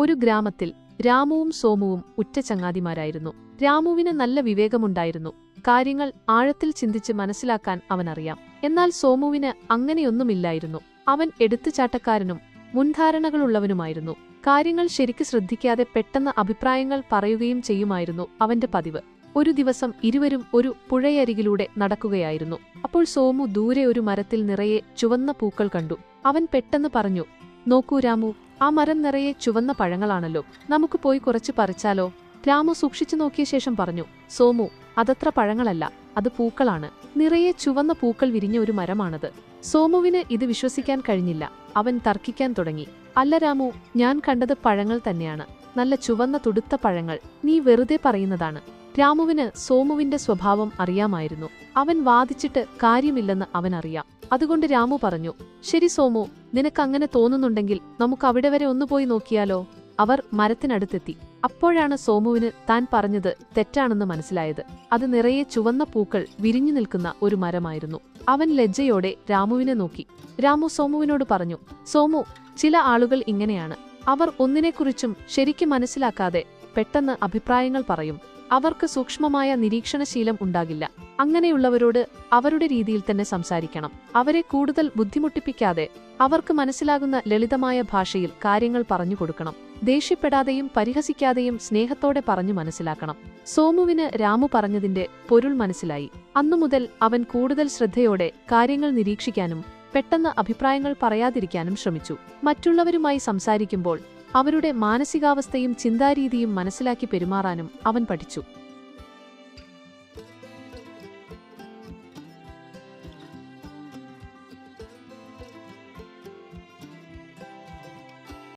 ഒരു ഗ്രാമത്തിൽ രാമുവും സോമുവും ഉറ്റ ചങ്ങാതിമാരായിരുന്നു. രാമുവിന് നല്ല വിവേകമുണ്ടായിരുന്നു. കാര്യങ്ങൾ ആഴത്തിൽ ചിന്തിച്ച് മനസ്സിലാക്കാൻ അവനറിയാം. എന്നാൽ സോമുവിന് അങ്ങനെയൊന്നുമില്ലായിരുന്നു. അവൻ എടുത്തുചാട്ടക്കാരനും മുൻധാരണകളുള്ളവനുമായിരുന്നു. കാര്യങ്ങൾ ശരിക്ക് ശ്രദ്ധിക്കാതെ പെട്ടെന്ന് അഭിപ്രായങ്ങൾ പറയുകയും ചെയ്യുമായിരുന്നു അവന്റെ പതിവ്. ഒരു ദിവസം ഇരുവരും ഒരു പുഴയരികിലൂടെ നടക്കുകയായിരുന്നു. അപ്പോൾ സോമു ദൂരെ ഒരു മരത്തിൽ നിറയെ ചുവന്ന പൂക്കൾ കണ്ടു. അവൻ പെട്ടെന്ന് പറഞ്ഞു നോക്കൂ രാമു ആ മരം നിറയെ ചുവന്ന പഴങ്ങളാണല്ലോ. നമുക്ക് പോയി കുറച്ച് പറിച്ചാലോ? രാമു സൂക്ഷിച്ചു നോക്കിയ ശേഷം പറഞ്ഞു സോമു അതത്ര പഴങ്ങളല്ല അത് പൂക്കളാണ്. നിറയെ ചുവന്ന പൂക്കൾ വിരിഞ്ഞ ഒരു മരമാണത്. സോമുവിന് ഇത് വിശ്വസിക്കാൻ കഴിഞ്ഞില്ല. അവൻ തർക്കിക്കാൻ തുടങ്ങി. അല്ല രാമു ഞാൻ കണ്ടത് പഴങ്ങൾ തന്നെയാണ്. നല്ല ചുവന്ന തുടുത്ത പഴങ്ങൾ. നീ വെറുതെ പറയുന്നതാണ്. രാമുവിന് സോമുവിന്റെ സ്വഭാവം അറിയാമായിരുന്നു. അവൻ വാദിച്ചിട്ട് കാര്യമില്ലെന്ന് അവൻ അവനറിയാം. അതുകൊണ്ട് രാമു പറഞ്ഞു ശരി സോമു നിനക്കങ്ങനെ തോന്നുന്നുണ്ടെങ്കിൽ നമുക്ക് അവിടെ വരെ ഒന്ന് പോയി നോക്കിയാലോ? അവർ മരത്തിനടുത്തെത്തി. അപ്പോഴാണ് സോമുവിന് താൻ പറഞ്ഞത് തെറ്റാണെന്ന് മനസ്സിലായത്. അത് നിറയെ ചുവന്ന പൂക്കൾ വിരിഞ്ഞു നിൽക്കുന്ന ഒരു മരമായിരുന്നു. അവൻ ലജ്ജയോടെ രാമുവിനെ നോക്കി. രാമു സോമുവിനോട് പറഞ്ഞു സോമു ചില ആളുകൾ ഇങ്ങനെയാണ്. അവർ ഒന്നിനെക്കുറിച്ചും ശരിക്കും മനസ്സിലാക്കാതെ പെട്ടെന്ന് അഭിപ്രായങ്ങൾ പറയും. അവർക്ക് സൂക്ഷ്മമായ നിരീക്ഷണശീലം ഉണ്ടാകില്ല. അങ്ങനെയുള്ളവരോട് അവരുടെ രീതിയിൽ തന്നെ സംസാരിക്കണം. അവരെ കൂടുതൽ ബുദ്ധിമുട്ടിപ്പിക്കാതെ അവർക്ക് മനസ്സിലാകുന്ന ലളിതമായ ഭാഷയിൽ കാര്യങ്ങൾ പറഞ്ഞു കൊടുക്കണം. ദേഷ്യപ്പെടാതെയും പരിഹസിക്കാതെയും സ്നേഹത്തോടെ പറഞ്ഞു മനസ്സിലാക്കണം. സോമുവിന് രാമു പറഞ്ഞതിന്റെ പൊരുൾ മനസ്സിലായി. അന്നുമുതൽ അവൻ കൂടുതൽ ശ്രദ്ധയോടെ കാര്യങ്ങൾ നിരീക്ഷിക്കാനും പെട്ടെന്ന് അഭിപ്രായങ്ങൾ പറയാതിരിക്കാനും ശ്രമിച്ചു. മറ്റുള്ളവരുമായി സംസാരിക്കുമ്പോൾ അവരുടെ മാനസികാവസ്ഥയും ചിന്താരീതിയും മനസ്സിലാക്കി പെരുമാറാനും അവൻ പഠിച്ചു.